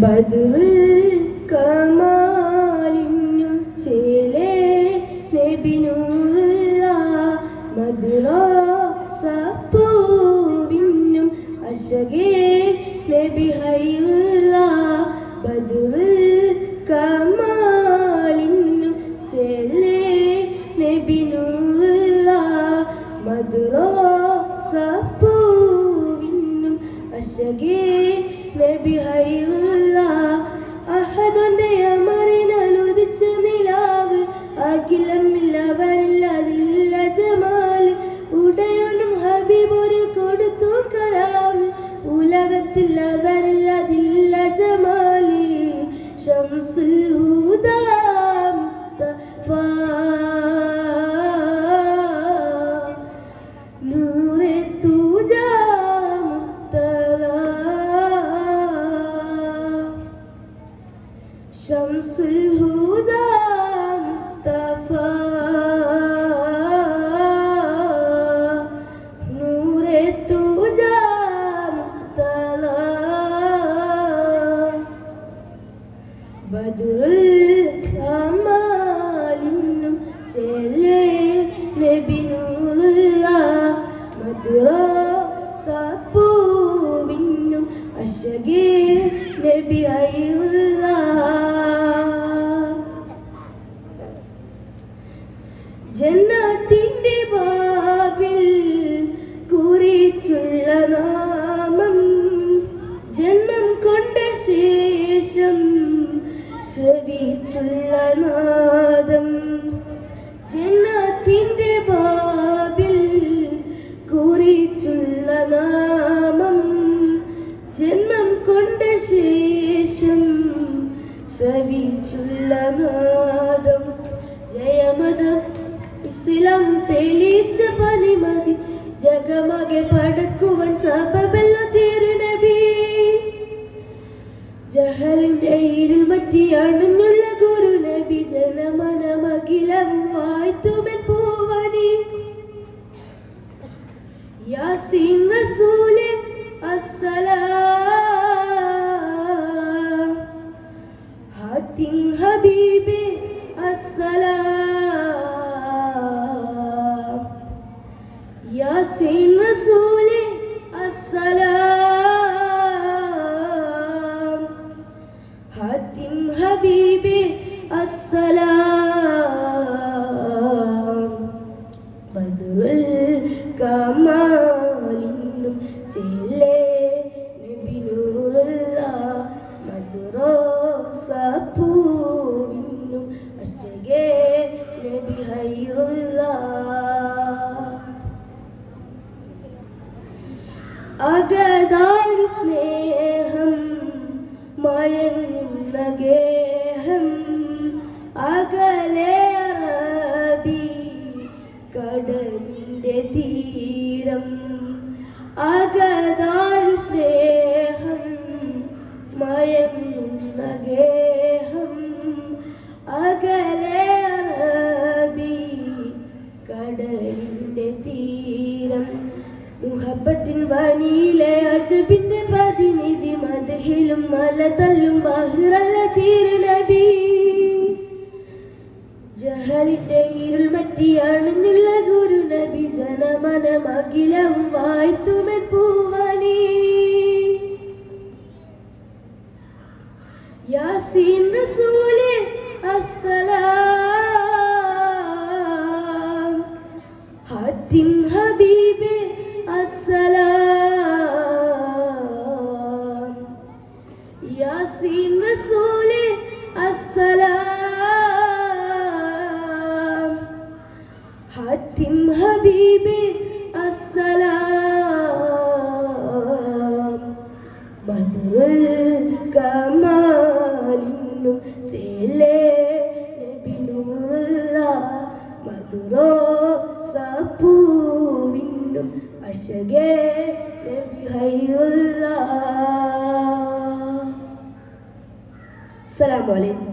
ബദറുൽ കമാലിനും ചേലേ നബിനൂറുള്ള മദ്രാസപ്പൂവിനും അശകേ നബി ഹൈറുള്ള ബദറുൽ കമാലിനും ചേലേ നബിനൂറുള്ള മദ്രാസപ്പൂവിനും അശകേ നബി ഹൈറുള്ള അഖിലമില്ല വരില്ല അതില്ല ജമാൽ. ഉടയോനും ഹബീബ് ഒരു കൊടുത്തു കലാം. ഉലകത്തിൽ വരില്ല അതില്ല ജമാലി ഷംസുൽ ഹുദാ ഹുദാ ചെല്ലേ നബി നൂറുള്ള മദ്രാസപ്പൂവിനും അശകേ നബി അയ്യുള്ള ജന്നത്തിന്റെ ബാബിൽ കുറിച്ചുള്ള നാമം ജന്മം കൊണ്ട ശേഷം ശ്രവിച്ചുള്ള നാദം ജന്നത്തിന്റെ ബാബിൽ കുറിച്ചുള്ള നാമം ജന്മം കൊണ്ട ശേഷം ശ്രവിച്ചുള്ള നാദം. ജയമതം ഇസ്ലാം തെളിയിച്ച പനിമതി. ജഗമകെ പടക്കുവൻ സബബല്ല തീരുനബി ജഹലിന്റെ ഇരുൾ മറ്റി അണുന്നുള്ള ഗുരു നബി ജനമനമകിലം വായ്ത്തുമൻ പോവനി. യാസീൻ റസൂലെ അസ്സലാം. ഹാത്തിൻ ഹബീബെ അസ്സലാം. അകതാൽ സ്നേഹം മയങ്ങുന്ന ഗേഹം അകലെ മുഹബത്തിൻ വനിയിലെ അജബിന്റെ പ്രതിനിധി മദഹിലും മല തല്ലും ബഹിറല്ല തീരുനബി ജഹലിന്റെ ഇരുൾ മറ്റി അണിഞ്ഞുള്ള ഗുരു നബി ജനമന ജനമനമകിലം വായ്ത്തുമെ പൂവനി. യാസീൻ റസൂലെ ഹാത്തിം ഹബീബെ അസ്സലാം. ബദറുൽ കമാലിനും ചേലേ നബി നൂറുള്ള മധുരോ സപ്പൂവിനും അശകേ നബി ഹൈറുള്ള. അസ്സലാമു അലൈക്കും.